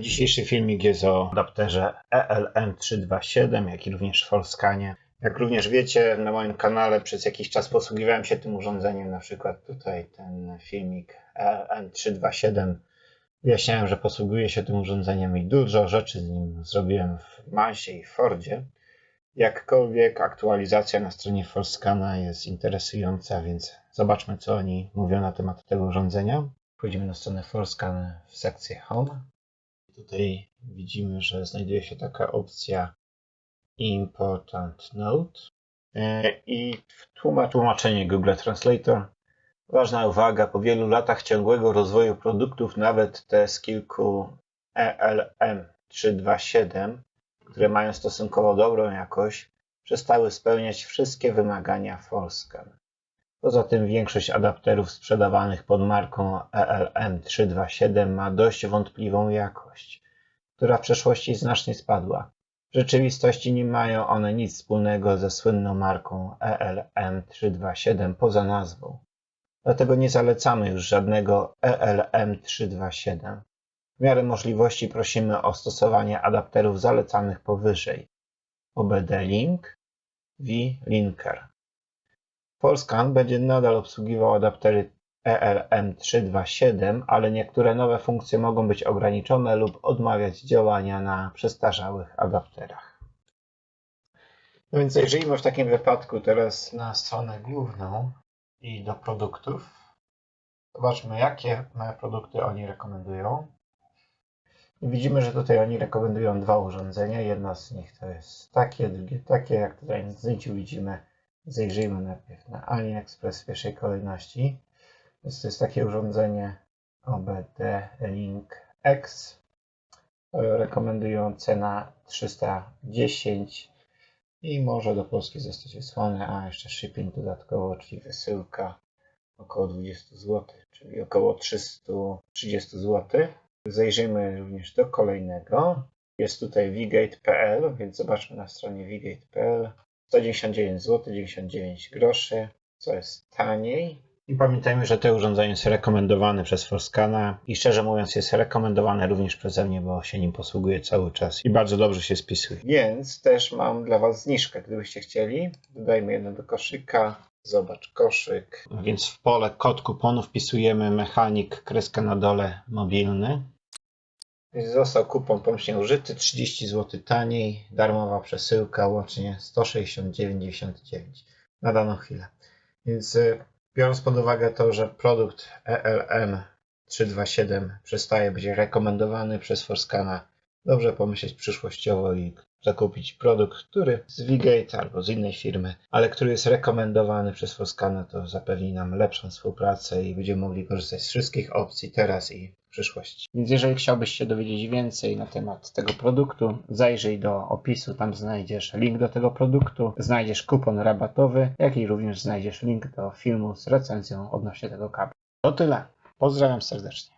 Dzisiejszy filmik jest o adapterze E ELM327, jak i również Folskanie. Jak również wiecie, na moim kanale przez jakiś czas posługiwałem się tym urządzeniem, na przykład tutaj ten filmik E ELM327. Wyjaśniałem, że posługuję się tym urządzeniem i dużo rzeczy z nim zrobiłem w Mansie i Fordzie. Jakkolwiek aktualizacja na stronie Folskana jest interesująca, więc zobaczmy, co oni mówią na temat tego urządzenia. Wchodzimy na stronę Folscan w sekcję Home. Tutaj widzimy, że znajduje się taka opcja Important Note E, i tłumacz- tłumaczenie Google Translator. Ważna uwaga, po wielu latach ciągłego rozwoju produktów, nawet te z kilku E ELM327, które mają stosunkowo dobrą jakość, przestały spełniać wszystkie wymagania Folscan. Poza tym większość adapterów sprzedawanych pod marką E ELM327 ma dość wątpliwą jakość, która w przeszłości znacznie spadła. W rzeczywistości nie mają one nic wspólnego ze słynną marką E ELM327 poza nazwą. Dlatego nie zalecamy już żadnego E ELM327. W miarę możliwości prosimy o stosowanie adapterów zalecanych powyżej. OBD-Link, V-Linker. Polskan będzie nadal obsługiwał adaptery E ELM327, ale niektóre nowe funkcje mogą być ograniczone lub odmawiać działania na przestarzałych adapterach. No więc zajrzyjmy w takim wypadku teraz na stronę główną i do produktów. Zobaczmy, jakie produkty oni rekomendują. Widzimy, że tutaj oni rekomendują dwa urządzenia. Jedno z nich to jest takie, drugie takie. Jak tutaj na zdjęciu widzimy, zajrzyjmy najpierw na AliExpress w pierwszej kolejności. Więc to jest takie urządzenie OBD Link X. Rekomendują cena 310 i może do Polski zostać wysłane, a jeszcze shipping dodatkowo, czyli wysyłka około 20 zł, czyli około 330 zł. Zajrzyjmy również do kolejnego. Jest tutaj vgate.pl, więc zobaczmy na stronie vgate.pl. 199 zł 99 groszy, co jest taniej. I pamiętajmy, że to urządzenie jest rekomendowane przez Forskana i szczerze mówiąc jest rekomendowane również przeze mnie, bo się nim posługuję cały czas i bardzo dobrze się spisuje. Więc też mam dla Was zniżkę, gdybyście chcieli. Dodajmy jedno do koszyka. Zobacz koszyk. Więc w pole kod kuponu wpisujemy mechanik, kreskę na dole mobilny. Został kupon pomyślnie użyty, 30 zł taniej, darmowa przesyłka, łącznie 169,99 na daną chwilę. Więc y, biorąc pod uwagę to, że produkt E ELM327 przestaje być rekomendowany przez Forskana, dobrze pomyśleć przyszłościowo i zakupić produkt, który z Vigate albo z innej firmy, ale który jest rekomendowany przez Foskana, to zapewni nam lepszą współpracę i będziemy mogli korzystać z wszystkich opcji teraz i przyszłości. Więc jeżeli chciałbyś się dowiedzieć więcej na temat tego produktu, zajrzyj do opisu, tam znajdziesz link do tego produktu, znajdziesz kupon rabatowy, jak i również znajdziesz link do filmu z recenzją odnośnie tego kabla. To tyle. Pozdrawiam serdecznie.